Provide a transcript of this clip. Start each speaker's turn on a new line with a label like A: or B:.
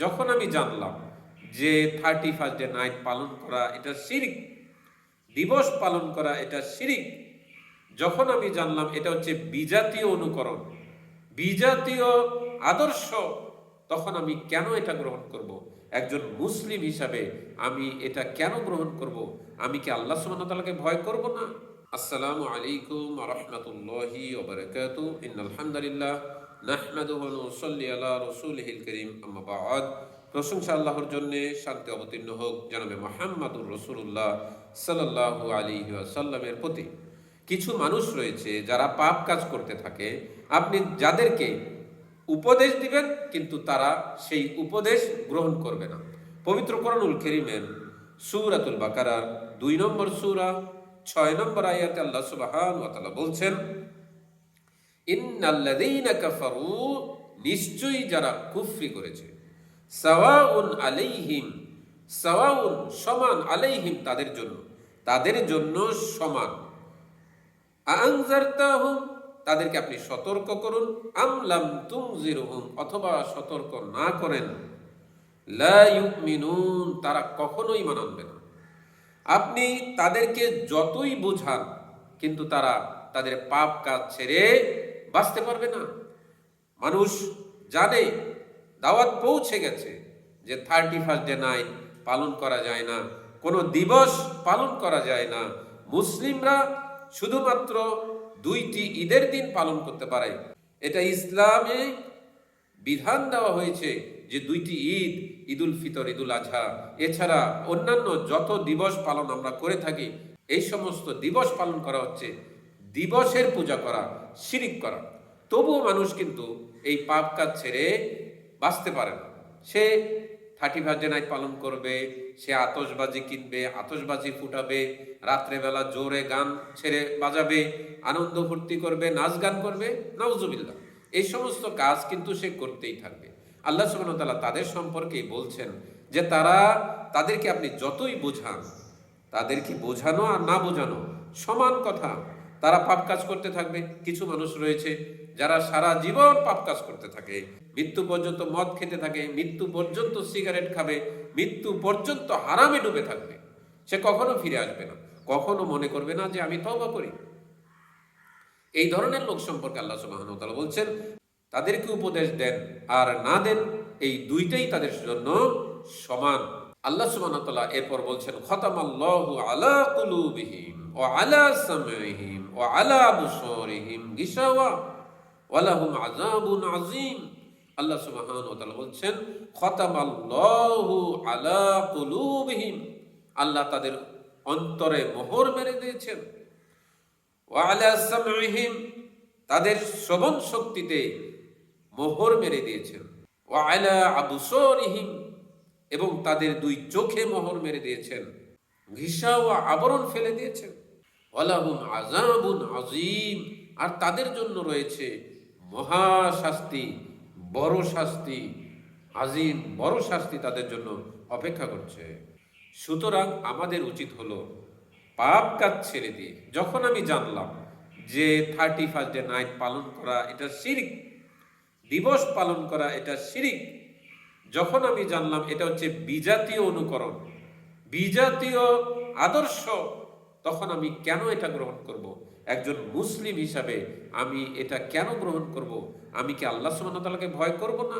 A: যখন আমি জানলাম যে থার্টি ফার্স্ট ডে নাইট পালন করা এটা শিরিক, দিবস পালন করা এটা শিরিক, যখন আমি জানলাম এটা হচ্ছে বিজাতীয় অনুকরণ, বিজাতীয় আদর্শ, তখন আমি কেন এটা গ্রহণ করব? একজন মুসলিম হিসাবে আমি এটা কেন গ্রহণ করব? আমি কি আল্লাহ সুবহানাহু তাআলাকে ভয় করব না? আসসালামু আলাইকুম রাহমাতুল্লাহি ওয়া বারাকাতু ইন্নাল হামদুলিল্লাহ নাহমাদুহু ওয়া নুসাল্লি আলা রাসূলিহিল কারীম, আম্মা বা'দ। প্রশংসা আল্লাহর জন্য শান্তি অবতীর্ণ হোক জানাবে মোহাম্মদুর রসুল্লাহ সাল্লাল্লাহু আলাইহি ওয়াসাল্লামের প্রতি। কিছু মানুষ রয়েছে যারা পাপ কাজ করতে থাকে। আপনি যাদেরকে উপদেশ দিবেন, কিন্তু তারা সেই উপদেশ গ্রহণ করবে না। পবিত্র করণুল কেরিমের সুরাতুল বাকারার দুই নম্বর সুরা, ছয় নম্বর আয়াতে আল্লাহ সুবহান ওয়া তাআলা বলছেন ইন্নাল্লাযীনা কাফারু, নিশ্চয়ই যারা কুফরি করেছে। সাওয়াউন আলাইহিম, সাওয়াউন সমান আলাইহিম তাদের জন্য। তাদের জন্য সমান। আনজারতাহুম তাদেরকে আপনি সতর্ক করুন। আমলাম তুমজিরুহুম, অথবা সতর্ক না করেন। লা ইউমিনুন, তারা কখনোই মান আনবে না। আপনি তাদেরকে যতই বোঝান, কিন্তু তারা তাদের পাপ কাজ ছেড়ে বাঁচতে পারবে না। মানুষ জানে, দাওয়াত পৌঁছে গেছে যে থার্টি ফার্স্ট ডে নাইট পালন করা যায় না, কোনো দিবস পালন করা যায় না। মুসলিমরা শুধুমাত্র দুইটি ঈদের দিন পালন করতে পারে। এটা ইসলামে বিধান দেওয়া হয়েছে যে দুইটি ঈদ, ঈদুল ফিতর, ঈদুল আজহা। এছাড়া অন্যান্য যত দিবস পালন আমরা করে থাকি, এই সমস্ত দিবস পালন করা হচ্ছে। দিবসের পূজা করা, শিরিক করা। তবুও মানুষ কিন্তু এই পাপ কাজ ছেড়ে বাঁচতে পারে না। সে থার্টি ফার্স্ট নাইট পালন করবে, সে আতশবাজি কিনবে, আতশবাজি ফুটাবে, রাত্রেবেলা জোরে গান ছেড়ে বাজাবে, আনন্দ ফুর্তি করবে, নাচ গান করবে, নাউজুবিল্লাহ। এই সমস্ত কাজ কিন্তু সে করতেই থাকবে। আল্লাহ সুবহানাহু তাআলা তাদের সম্পর্কেই বলছেন যে তারা তাদেরকে আপনি যতই বোঝান, তাদেরকে বোঝানো আর না বোঝানো সমান কথা। তারা পাপ কাজ করতে থাকবে। কিছু মানুষ রয়েছে যারা সারা জীবন পাপ কাজ করতে থাকে। মৃত্যু পর্যন্ত মদ খেতে থাকে, মৃত্যু পর্যন্ত সিগারেট খাবে, মৃত্যু পর্যন্ত হারামে ডুবে থাকবে। সে কখনো ফিরে আসবে না। কখনো মনে করবে না যে আমি তওবা করি। এই ধরনের লোক সম্পর্কে আল্লাহ তাআলা বলছেন, তাদেরকে উপদেশ দেন আর না দেন, এই দুইটাই তাদের জন্য সমান। আল্লাহ ওয়া এরপর বলছেন, খতামাল্লাহু আলা কুলুবিহিম ওয়া আলা সামঈহিম ওয়া আলা আবসারিহিম গিশাওয়া ওয়া লাহুম আযাবুন আযীম। আল্লাহ সুবহানাহু ওয়া তাআলা বলছেন, খতামাল্লাহু আলা কুলুবিহিম। আল্লাহ তাদের অন্তরে মোহর মেরে দিয়েছেন। ওয়ালা সামঈহিম। তাদের শ্রবণ শক্তিতে মোহর মেরে দিয়েছেন। ওয়ালা আবসরিহিম। এবং তাদের দুই চোখে মোহর মেরে দিয়েছেন। ঘিসা ও আবরণ ফেলে দিয়েছেন। ওয়ালাহুম আযাবুন আযীম। আর তাদের জন্য রয়েছে মহা শাস্তি বড় শাস্তি, আজিম বড় শাস্তি তাদের জন্য অপেক্ষা করছে। সুতরাং আমাদের উচিত হলো পাপ কাজ ছেড়ে দিয়ে, যখন আমি জানলাম যে থার্টি ফার্স্ট ডে নাইট পালন করা এটা শিরিক, দিবস পালন করা এটা শিরিক যখন আমি জানলাম এটা হচ্ছে বিজাতীয় অনুকরণ, বিজাতীয় আদর্শ, তখন আমি কেন এটা গ্রহণ করব? একজন মুসলিম হিসাবে আমি এটা কেন গ্রহণ করব? আমি কি আল্লাহ সুবাহতালাকে ভয় করব না?